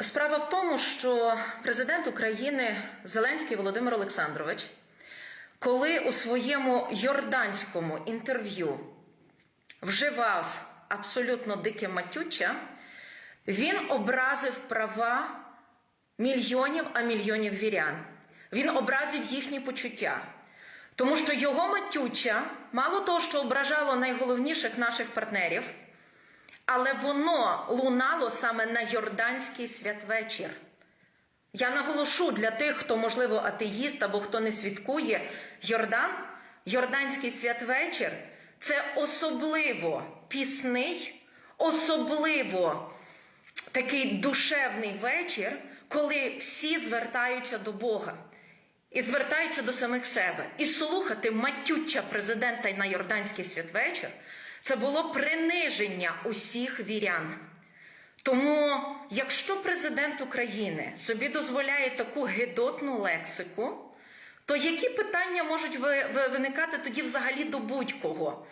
Справа в тому, що президент України Зеленський Володимир Олександрович, коли у своєму йорданському інтерв'ю вживав абсолютно дике матюча, він образив права мільйонів, а мільйонів вірян. Він образив їхні почуття. Тому що його матюча, мало того, що ображало найголовніших наших партнерів, але воно лунало саме на Йорданський святвечір. Я наголошу для тих, хто, можливо, атеїст або хто не святкує Йордан, Йорданський святвечір це особливо пісний, особливо такий душевний вечір, коли всі звертаються до Бога. І звертаються до самих себе. І слухати матюча президента на Йорданський святвечір це було приниження усіх вірян. Тому, якщо президент України собі дозволяє таку гидотну лексику, то які питання можуть виникати тоді взагалі до будь-кого?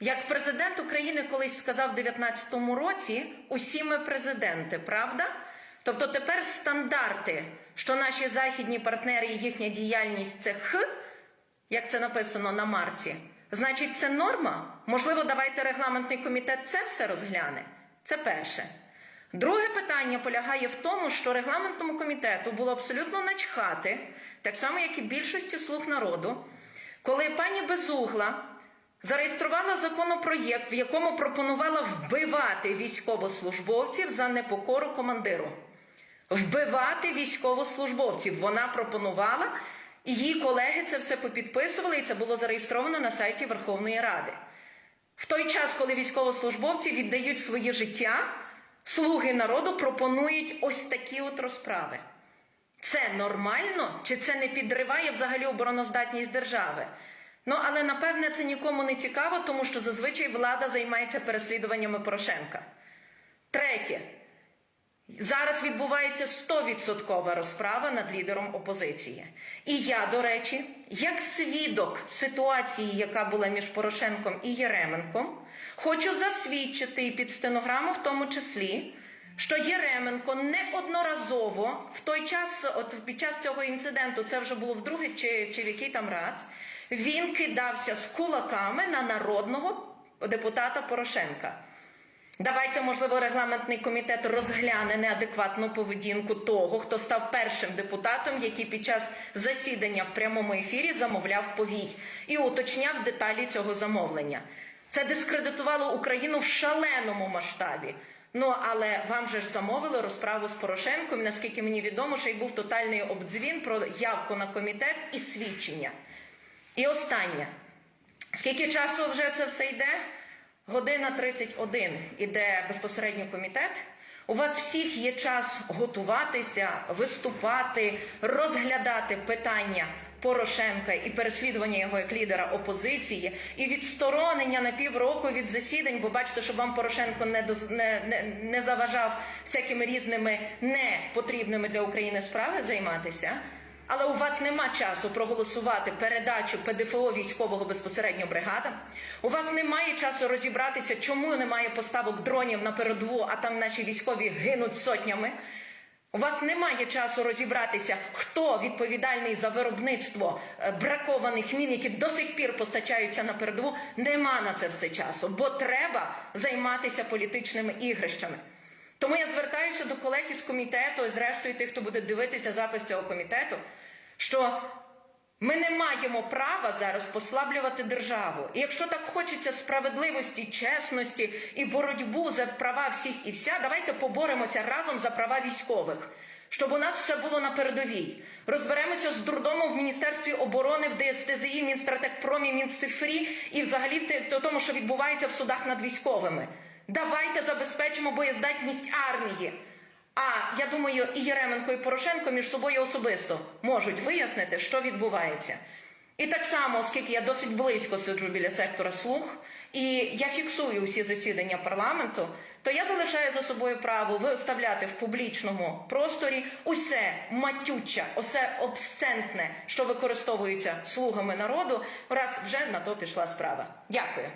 Як президент України колись сказав в 2019 році, усі ми президенти, правда? Тобто тепер стандарти, що наші західні партнери і їхня діяльність це х, як це написано на марці, значить, це норма. Можливо, давайте регламентний комітет це все розгляне. Це перше. Друге питання полягає в тому, що регламентному комітету було абсолютно начхати, так само, як і більшості слуг народу, коли пані Безугла зареєструвала законопроєкт, в якому пропонувала вбивати військовослужбовців за непокору командиру. Вбивати військовослужбовців. Вона пропонувала, і її колеги це все попідписували, і це було зареєстровано на сайті Верховної Ради. В той час, коли військовослужбовці віддають своє життя, слуги народу пропонують ось такі от розправи. Це нормально чи це не підриває взагалі обороноздатність держави? Ну, але напевне це нікому не цікаво, тому що зазвичай влада займається переслідуваннями Порошенка. Третє. Зараз відбувається 100% розправа над лідером опозиції. І я, до речі, як свідок ситуації, яка була між Порошенком і Єременком, хочу засвідчити під стенограму, в тому числі, що Єременко неодноразово в той час, от під час цього інциденту, це вже було вдруге чи, чи в який там раз, він кидався з кулаками на народного депутата Порошенка. Давайте, можливо, регламентний комітет розгляне неадекватну поведінку того, хто став першим депутатом, який під час засідання в прямому ефірі замовляв повій і уточняв деталі цього замовлення. Це дискредитувало Україну в шаленому масштабі. Ну але вам же ж замовили розправу з Порошенком. Наскільки мені відомо, що й був тотальний обдзвін про явку на комітет і свідчення. І останнє. Скільки часу вже це все йде? Година 31 іде безпосередньо комітет. У вас всіх є час готуватися, виступати, розглядати питання Порошенка і переслідування його як лідера опозиції, і відсторонення на півроку від засідань, бо бачите, щоб вам Порошенко не доз... не, не, не заважав всякими різними непотрібними для України справи займатися. Але у вас нема часу проголосувати передачу ПДФО військового безпосередньо бригадам. У вас немає часу розібратися, чому немає поставок дронів на передову, а там наші військові гинуть сотнями. У вас немає часу розібратися, хто відповідальний за виробництво е, бракованих мін, які до сих пір постачаються на передову. Нема на це все часу, бо треба займатися політичними ігрищами. Тому я звертаюся до колег із комітету, і зрештою тих, хто буде дивитися запис цього комітету, що ми не маємо права зараз послаблювати державу. І якщо так хочеться справедливості, чесності і боротьбу за права всіх і вся, давайте поборемося разом за права військових. Щоб у нас все було на передовій. Розберемося з дурдомом в Міністерстві оборони, в ДСТЗІ, Мінстратекпромі, Мінцифрі і взагалі в тому, що відбувається в судах над військовими. Давайте забезпечимо боєздатність армії. А я думаю, і Єременко, і Порошенко між собою особисто можуть вияснити, що відбувається. І так само, оскільки я досить близько сиджу біля сектора слух, і я фіксую усі засідання парламенту, то я залишаю за собою право виставляти в публічному просторі усе матюче, усе обсцентне, що використовується слугами народу, раз вже на то пішла справа. Дякую.